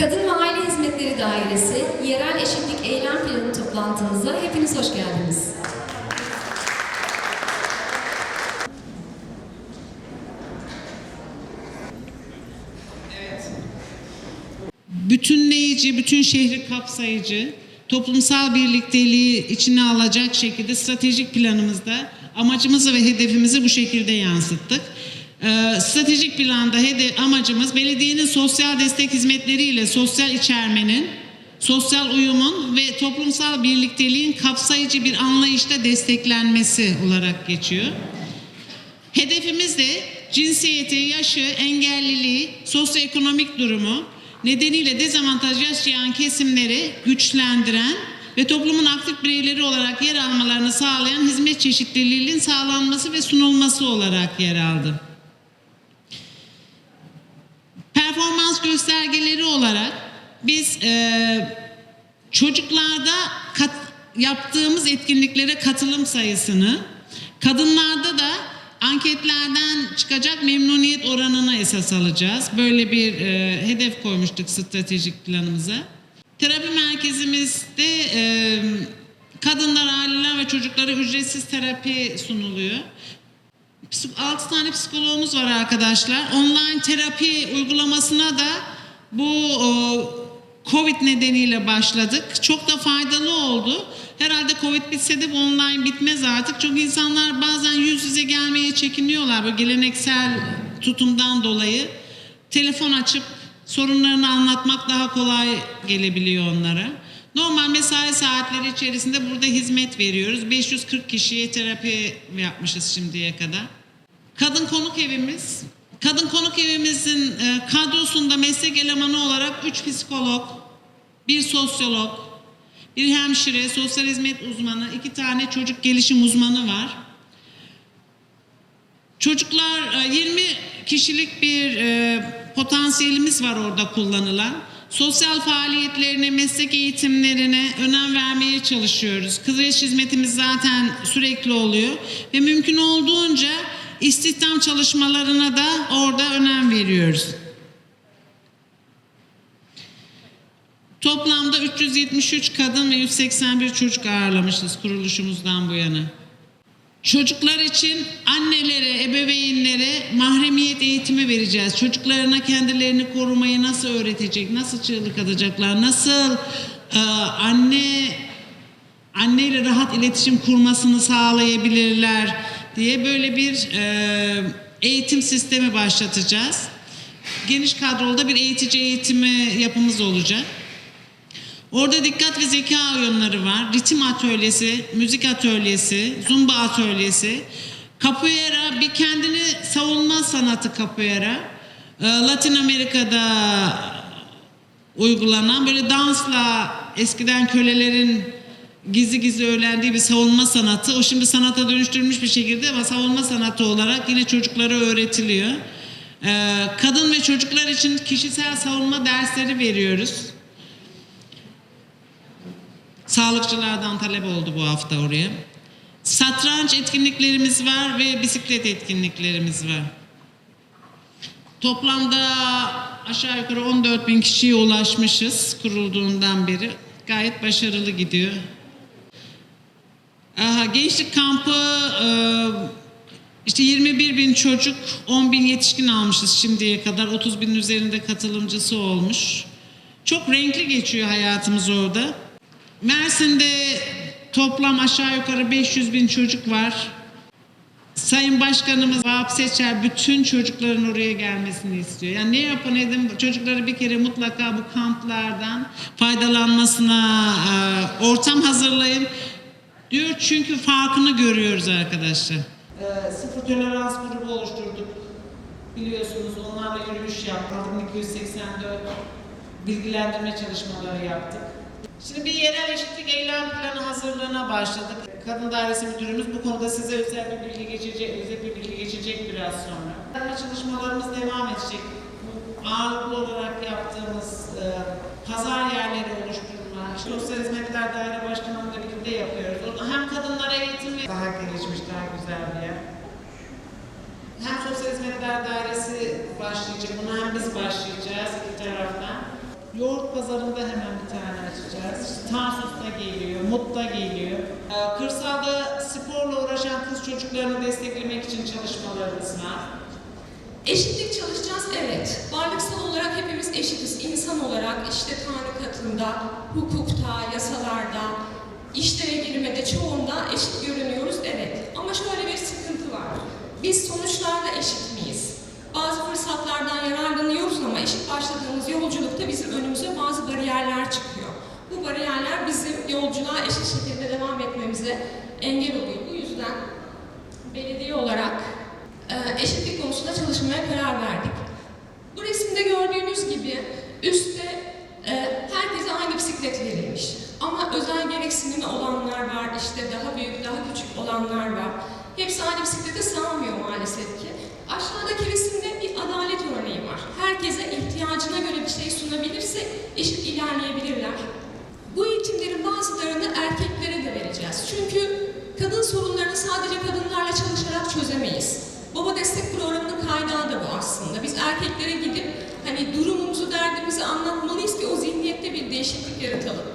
Kadın ve Aile Hizmetleri Dairesi Yerel Eşitlik Eylem Planı toplantımıza hepiniz hoş geldiniz. bütünleyici, bütün şehri kapsayıcı, toplumsal birlikteliği içine alacak şekilde stratejik planımızda amacımızı ve hedefimizi bu şekilde yansıttık. Ee, stratejik planda hedef, amacımız belediyenin sosyal destek hizmetleriyle sosyal içermenin, sosyal uyumun ve toplumsal birlikteliğin kapsayıcı bir anlayışta desteklenmesi olarak geçiyor. Hedefimiz de cinsiyeti, yaşı, engelliliği, sosyoekonomik durumu nedeniyle dezavantaj yaşayan kesimleri güçlendiren ve toplumun aktif bireyleri olarak yer almalarını sağlayan hizmet çeşitliliğinin sağlanması ve sunulması olarak yer aldı. Göstergeleri olarak biz eee, çocuklarda kat- yaptığımız etkinliklere katılım sayısını, kadınlarda da anketlerden çıkacak memnuniyet oranını esas alacağız. Böyle bir e, hedef koymuştuk stratejik planımıza. Terapi merkezimizde e, kadınlar, aileler ve çocuklara ücretsiz terapi sunuluyor. 6 tane psikologumuz var arkadaşlar. Online terapi uygulamasına da bu Covid nedeniyle başladık. Çok da faydalı oldu. Herhalde Covid bitse de bu online bitmez artık. Çok insanlar bazen yüz yüze gelmeye çekiniyorlar böyle geleneksel tutumdan dolayı. Telefon açıp sorunlarını anlatmak daha kolay gelebiliyor onlara. Normal mesai saatleri içerisinde burada hizmet veriyoruz. 540 kişiye terapi yapmışız şimdiye kadar. Kadın konuk evimiz. Kadın konuk evimizin e, kadrosunda meslek elemanı olarak 3 psikolog, bir sosyolog, bir hemşire, sosyal hizmet uzmanı, iki tane çocuk gelişim uzmanı var. Çocuklar e, 20 kişilik bir e, potansiyelimiz var orada kullanılan. Sosyal faaliyetlerine, meslek eğitimlerine önem vermeye çalışıyoruz. Kızreç hizmetimiz zaten sürekli oluyor ve mümkün olduğunca istihdam çalışmalarına da orada önem veriyoruz. Toplamda 373 kadın ve 181 çocuk ağırlamışız kuruluşumuzdan bu yana. Çocuklar için annelere, ebeveynlere mahremiyet eğitimi vereceğiz. Çocuklarına kendilerini korumayı nasıl öğretecek, nasıl çığlık atacaklar, nasıl e, anne anneyle rahat iletişim kurmasını sağlayabilirler diye böyle bir e, eğitim sistemi başlatacağız. Geniş kadrolu bir eğitici eğitimi yapımız olacak. Orada dikkat ve zeka oyunları var. Ritim atölyesi, müzik atölyesi, zumba atölyesi. Capoeira bir kendini savunma sanatı capoeira. Ee, Latin Amerika'da uygulanan böyle dansla eskiden kölelerin gizli gizli öğrendiği bir savunma sanatı. O şimdi sanata dönüştürülmüş bir şekilde ama savunma sanatı olarak yine çocuklara öğretiliyor. Ee, kadın ve çocuklar için kişisel savunma dersleri veriyoruz. Sağlıkçılardan talep oldu bu hafta oraya. Satranç etkinliklerimiz var ve bisiklet etkinliklerimiz var. Toplamda aşağı yukarı 14 bin kişiye ulaşmışız kurulduğundan beri. Gayet başarılı gidiyor. Gençlik kampı e, işte 21 bin çocuk, 10 bin yetişkin almışız şimdiye kadar. 30 binin üzerinde katılımcısı olmuş. Çok renkli geçiyor hayatımız orada. Mersin'de toplam aşağı yukarı 500 bin çocuk var. Sayın Başkanımız Vahap Seçer bütün çocukların oraya gelmesini istiyor. Yani ne yapın edin çocukları bir kere mutlaka bu kamplardan faydalanmasına e, ortam hazırlayın diyor çünkü farkını görüyoruz arkadaşlar. E, sıfır tolerans grubu oluşturduk. Biliyorsunuz onlarla yürüyüş yaptık. 284 bilgilendirme çalışmaları yaptık. Şimdi bir yerel eşitlik eylem planı hazırlığına başladık. Kadın Dairesi Müdürümüz bu konuda size özel bir bilgi geçecek, özel bir bilgi geçecek biraz sonra. Yardım çalışmalarımız devam edecek. Bu ağırlıklı olarak yaptığımız e, pazar yerleri oluşturma, Sosyal Hizmetler Daire. Orada hem kadınlara eğitim ve daha gelişmiş, daha güzel bir yer. Hem Sosyal Hizmetler Dairesi başlayacak, buna hem biz başlayacağız iki taraftan. Yoğurt pazarında hemen bir tane açacağız. İşte Tarsus'ta geliyor, Mut'ta geliyor. Ee, Kırsalda sporla uğraşan kız çocuklarını desteklemek için çalışmalarımız var. Eşitlik çalışacağız, evet. Varlıksal olarak hepimiz eşitiz. İnsan olarak işte Tanrı katında, hukukta, yasalarda, işte çoğunda eşit görünüyoruz, evet. Ama şöyle bir sıkıntı var. Biz sonuçlarda eşit miyiz? Bazı fırsatlardan yararlanıyoruz ama eşit başladığımız yolculukta bizim önümüze bazı bariyerler çıkıyor. Bu bariyerler bizim yolculuğa eşit şekilde devam etmemize engel oluyor. Bu yüzden belediye olarak e, eşitlik konusunda çalışmaya karar verdik. Bu resimde gördüğünüz gibi üstte e, herkese aynı bisiklet verilmiş. Ama özel gereksinimi olanlar var, işte daha büyük, daha küçük olanlar var. Hepsi aynı bisiklete sığamıyor maalesef ki. Aşağıdaki resimde bir adalet örneği var. Herkese ihtiyacına göre bir şey sunabilirse eşit ilerleyebilirler. Bu eğitimlerin bazılarını erkeklere de vereceğiz. Çünkü kadın sorunlarını sadece kadınlarla çalışarak çözemeyiz. Baba destek programının kaynağı da bu aslında. Biz erkeklere gidip hani durumumuzu, derdimizi anlatmalıyız ki o zihniyette bir değişiklik yaratalım.